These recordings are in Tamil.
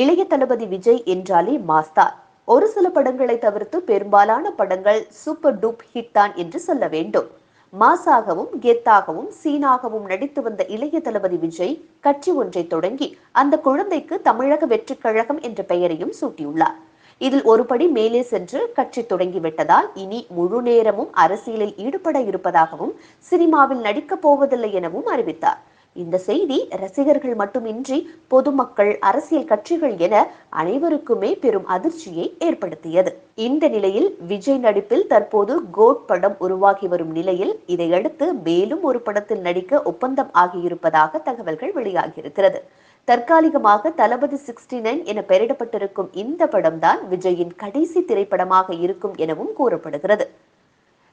இளைய தளபதி விஜய் என்றாலே மாஸ்தான். ஒரு சில படங்களை தவிர்த்து பெரும்பாலான படங்கள் சூப்பர் டூப் ஹிட் தான் என்று சொல்ல வேண்டும். மாசாகவும் கெத்தாகவும் சீனாகவும் நடித்து வந்த இளைய தளபதி விஜய் கட்சி ஒன்றை தொடங்கி அந்த குழந்தைக்கு தமிழக வெற்றிக் கழகம் என்ற பெயரையும் சூட்டியுள்ளார். இதில் ஒருபடி மேலே சென்று கட்சி தொடங்கிவிட்டதால் இனி முழு நேரமும் அரசியலில் ஈடுபட இருப்பதாகவும் சினிமாவில் நடிக்கப் போவதில்லை எனவும் அறிவித்தார். இந்த செய்தி ரசிகர்கள் மட்டுமின்றி பொதுமக்கள் அரசியல் கட்சிகள் என அனைவருக்குமே பெரும் அதிர்ச்சியை ஏற்படுத்தியது. இந்த நிலையில் விஜய் நடிப்பில் தற்போது கோட் படம் உருவாகி வரும் நிலையில் இதையடுத்து மேலும் ஒரு படத்தில் நடிக்க ஒப்பந்தம் ஆகியிருப்பதாக தகவல்கள் வெளியாகியிருக்கிறது. தற்காலிகமாக தளபதி சிக்ஸ்டி நைன் என பெயரிடப்பட்டிருக்கும் இந்த படம்தான் விஜயின் கடைசி திரைப்படமாக இருக்கும் எனவும் கூறப்படுகிறது.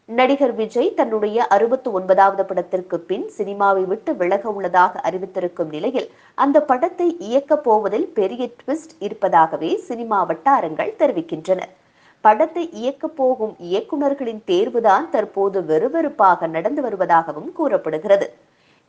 நடிகர் விஜய் தன்னுடைய அறுபத்தி ஒன்பதாவது படத்திற்கு பின் சினிமாவை விட்டு விலக உள்ளதாக அறிவித்திருக்கும் நிலையில் அந்த படத்தை இயக்கப் போவதில் பெரிய ட்விஸ்ட் இருப்பதாகவே சினிமா வட்டாரங்கள் தெரிவிக்கின்றன. படத்தை இயக்கப் போகும் இயக்குநர்களின் தேர்வுதான் தற்போது வெறுவெறுப்பாக நடந்து வருவதாகவும் கூறப்படுகிறது.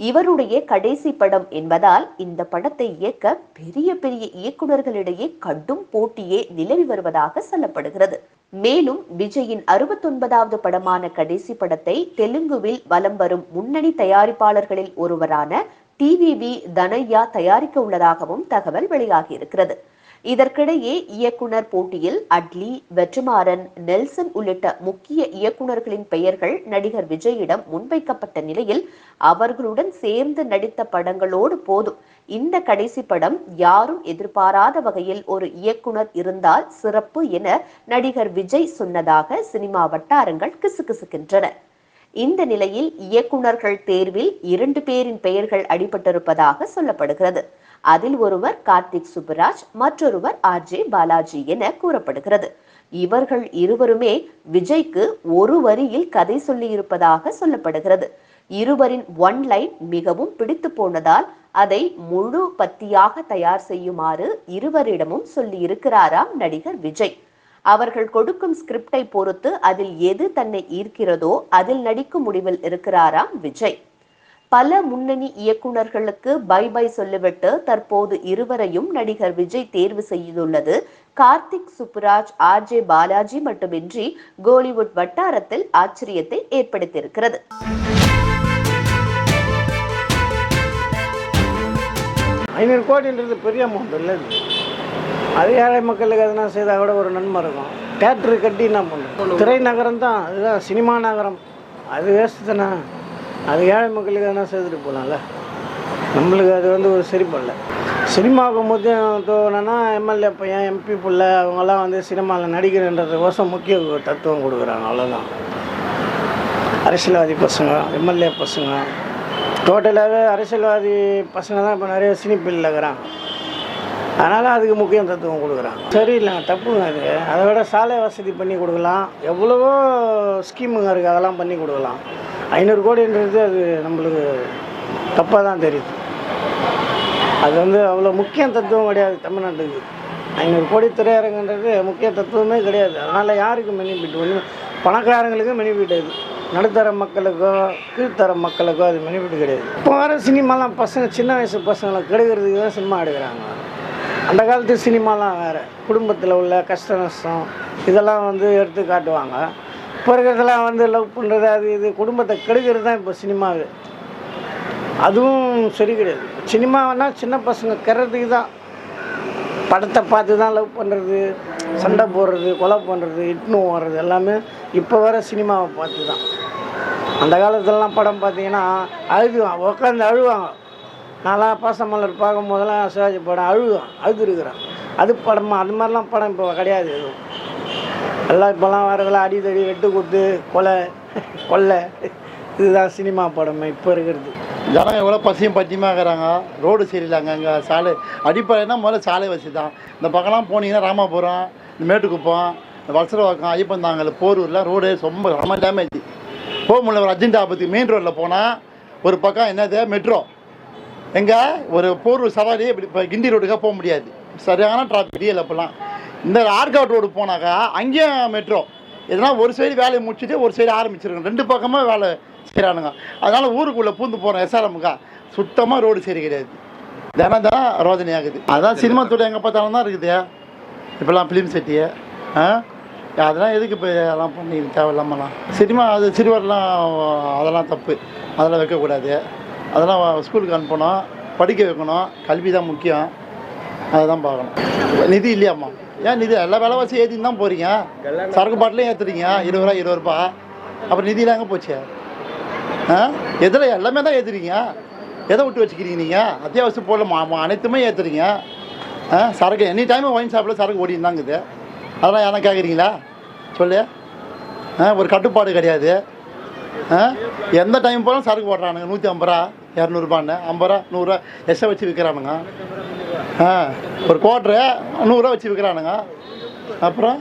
இவருடைய கடைசி படம் என்பதால் இந்த படத்தை இயக்க பெரிய பெரிய இயக்குநர்களிடையே கடும் போட்டியே நிலவி வருவதாக சொல்லப்படுகிறது. மேலும் விஜயின் அறுபத்தொன்பதாவது படமான கடைசி படத்தை தெலுங்குவில் வலம் வரும் முன்னணி தயாரிப்பாளர்களில் ஒருவரான டிவிவி தனையா தயாரிக்க உள்ளதாகவும் தகவல் வெளியாகியிருக்கிறது. இதற்கிடையே இயக்குனர் போட்டியில் அட்லி வெற்றிமாறன் நெல்சன் உள்ளிட்ட முக்கிய இயக்குனர்களின் பெயர்கள் நடிகர் விஜயிடம் முன்வைக்கப்பட்ட நிலையில் அவர்களுடன் சேர்ந்து நடித்த படங்களோடு போதும். இந்த கடைசி படம் யாரும் எதிர்பாராத வகையில் ஒரு இயக்குனர் இருந்தால் சிறப்பு என நடிகர் விஜய் சொன்னதாக சினிமா வட்டாரங்கள் கிசுகிசுக்கின்றன. இந்த நிலையில் இயக்குனர்கள் தேர்வில் இரண்டு பேரின் பெயர்கள் அடிபட்டிருப்பதாக சொல்லப்படுகிறது. அதில் ஒருவர் கார்த்திக் சுப்புராஜ் மற்றொருவர் ஆர் ஜே பாலாஜி என கூறப்படுகிறது. இவர்கள் இருவருமே விஜய்க்கு ஒரு வரியில் கதை சொல்லியிருப்பதாக சொல்லப்படுகிறது. இருவரின் ஒன் லைன் மிகவும் பிடித்து போனதால் அதை முழு பத்தியாக தயார் செய்யுமாறு இருவரிடமும் சொல்லியிருக்கிறாராம் நடிகர் விஜய். அவர்கள் கொடுக்கும் ஸ்கிரிப்டை பொறுத்து அதில் எது தன்னை ஈர்க்கிறதோ அதில் நடிக்கும் முடிவில் இருக்கிறாராம் விஜய். பல முன்னணி இயக்குனர்களுக்கு பை பை சொல்லிவிட்டு தற்போது இருவரையும் நடிகர் விஜய் தேர்வு செய்துள்ளது. கார்த்திக் சுப்புராஜ் ஆர் ஜே பாலாஜி மட்டுமின்றி கோலிவுட் வட்டாரத்தில் ஆச்சரியத்தை ஏற்படுத்தியிருக்கிறது. ஐநூறு கோடின்றது பெரிய அமௌண்ட் இல்லை இது அது ஏழை மக்களுக்கு எதனா செய்தால் கூட ஒரு நன்மை இருக்கும். தேட்ரு கட்டி என்ன பண்ணும்? திரைநகரம் தான். அதுதான் சினிமா நகரம். அது வேஸ்ட் தானே. அது ஏழை மக்களுக்கு எதனா செய்துட்டு போகலாம்ல நம்மளுக்கு அது வந்து ஒரு சரிப்படல சினிமாவுக்கு முக்கியம் தோணுன்னா எம்எல்ஏ பையன் எம்பி பிள்ளை அவங்கெல்லாம் வந்து சினிமாவில் நடிக்கிறன்றதுக்கோசம் முக்கிய தத்துவம் கொடுக்குறாங்க. அவ்வளோதான் அரசியல்வாதி பசங்க எம்எல்ஏ பசங்க. டோட்டலாகவே அரசியல்வாதி பசங்க தான் இப்போ நிறைய சினிப்பில் இருக்கிறாங்க. அதனால் அதுக்கு முக்கியம் தத்துவம் கொடுக்குறாங்க. சரியில்லைங்க தப்புங்க அது. அதை விட சாலை வசதி பண்ணி கொடுக்கலாம். எவ்வளவோ ஸ்கீமுங்க இருக்குது அதெல்லாம் பண்ணி கொடுக்கலாம். ஐநூறு கோடின்றது அது நம்மளுக்கு தப்பாக தான் தெரியுது. அது வந்து அவ்வளோ முக்கிய தத்துவம் கிடையாது தமிழ்நாட்டுக்கு. ஐநூறு கோடி திரையரங்குன்றது முக்கிய தத்துவமே கிடையாது. அதனால் யாருக்கும் பெனிஃபிட் ஒன்று பணக்காரங்களுக்கு பெனிஃபிட் அது. நடுத்தர மக்களுக்கோ கீழ்த்தர மக்களுக்கோ அது பெனிஃபிட் கிடையாது. இப்போ வர சினிமாலாம் பசங்க சின்ன வயசு பசங்களை கெடுக்கிறதுக்கு தான் சினிமா எடுக்கிறாங்க. அந்த காலத்து சினிமாலாம் வேறு. குடும்பத்தில் உள்ள கஷ்ட நஷ்டம் இதெல்லாம் வந்து எடுத்து காட்டுவாங்க. இப்போ இருக்கிறதெல்லாம் வந்து லவ் பண்ணுறது அது இது குடும்பத்தை கெடுக்கிறது தான் இப்போ சினிமாவே அதுவும் சரி கிடையாது. சினிமானா சின்ன பசங்க கெடுறதுக்கு தான். படத்தை பார்த்து தான் லவ் பண்ணுறது சண்டை போடுறது கொலை பண்ணுறது இட்னு ஓடுறது எல்லாமே இப்போ வர சினிமாவை பார்த்து தான். அந்த காலத்துலலாம் படம் பார்த்தீங்கன்னா அழுதுவான் உட்காந்து அழுவாங்க. நான்லாம் பாசமலர் பார்க்கும் போதெல்லாம் சிவாஜி படம் அழுவான் அழுதுருக்குறேன். அது படமா அது மாதிரிலாம் படம் இப்போ கிடையாது எதுவும். எல்லாம் இப்போல்லாம் வரதெல்லாம் அடிதடி வெட்டு குத்து கொலை கொள்ளை. இதுதான் சினிமா படமே இப்போ இருக்கிறது. ஜனங்க எவ்வளோ பசியும் பத்தியமாக இருக்கிறாங்க? ரோடு சரியில்லை அங்கே சாலை. அடிப்படைனா முதல்ல சாலை வசதி தான் இந்த பக்கம்லாம் போனீங்கன்னா ராமாபுரம் இந்த மேட்டுக்குப்பம் இந்த வலசரவாக்கம் ஐயப்பந்தாங்கல் போரூர்லாம் ரோடு ரொம்ப ரொம்ப டேமேஜ் போக முடியல ஒரு அர்ஜென்ட் ஆபத்துக்கு மெயின் ரோட்டில் போனால் ஒரு பக்கம் என்னது? மெட்ரோ எங்கே? ஒரு போரூர் சவாரி இப்படி இப்போ கிண்டி ரோடுக்காக போக முடியாது. சரியான டிராஃபிக் டிஎல் அப்போல்லாம். இந்த ஆர்காட் ரோடு போனாக்கா அங்கேயும் மெட்ரோ எதனா ஒரு சைடு வேலையை முடிச்சுட்டு ஒரு சைடு ஆரம்பிச்சிருக்கோம் ரெண்டு பக்கமாக வேலை செய்கிறானுங்க அதனால் ஊருக்குள்ளே பூந்து போகிறோம் எஸ்ஆர்எம்க்கா சுத்தமாக ரோடு சரி கிடையாது. தினம் தான் ரோதனை ஆகுது. அதான் சினிமா துறை எங்கே பார்த்தாலும் தான் இருக்குது. இப்போல்லாம் ஃபிலிம் செட்டி ஆ? அதெல்லாம் எதுக்கு இப்போ அதெல்லாம் பண்ணி தேவையில்லாமலாம். சினிமா அது சிறுவர்லாம் அதெல்லாம் தப்பு. அதெல்லாம் வைக்கக்கூடாது. அதெல்லாம் ஸ்கூலுக்கு அனுப்பணும் படிக்க வைக்கணும். கல்வி தான் முக்கியம். அதை தான் பார்க்கணும். நிதி இல்லையாம்மா? ஏன் நிதி? எல்லா விலைவாசி ஏற்றின்னு தான் போகிறீங்க சரக்கு பாட்டிலையும் ஏற்றுறீங்க இருபது ரூபா இருபது ரூபா. அப்புறம் நிதியெலாம் எங்கே போச்சு? ஆ? எதில்? எல்லாமே தான் ஏற்றுறீங்க எதை விட்டு வச்சுக்கிறீங்க நீங்கள் அத்தியாவசிய பொருள் அனைத்துமே ஏற்றுறீங்க ஆ? சரக்கு எனி டைமும் ஒயின் ஷாப்பில் சரக்கு ஓடின்னு தாங்குது அதெல்லாம் யாரும் கேட்குறீங்களா சொல்லு. ஆ? ஒரு கட்டுப்பாடு கிடையாது. எந்த டைம் போனாலும் சரக்கு போடுறானுங்க. நூற்றி ஐம்பது ரூபா இரநூறுபான்னு. ஐம்பது ரூபா நூறுரூவா எக்ஸ்ட்ரா வச்சு விற்கிறானுங்க ஆ ஒரு கோட்ரு நூறுரூவா வச்சு விற்கிறானுங்க அப்புறம்?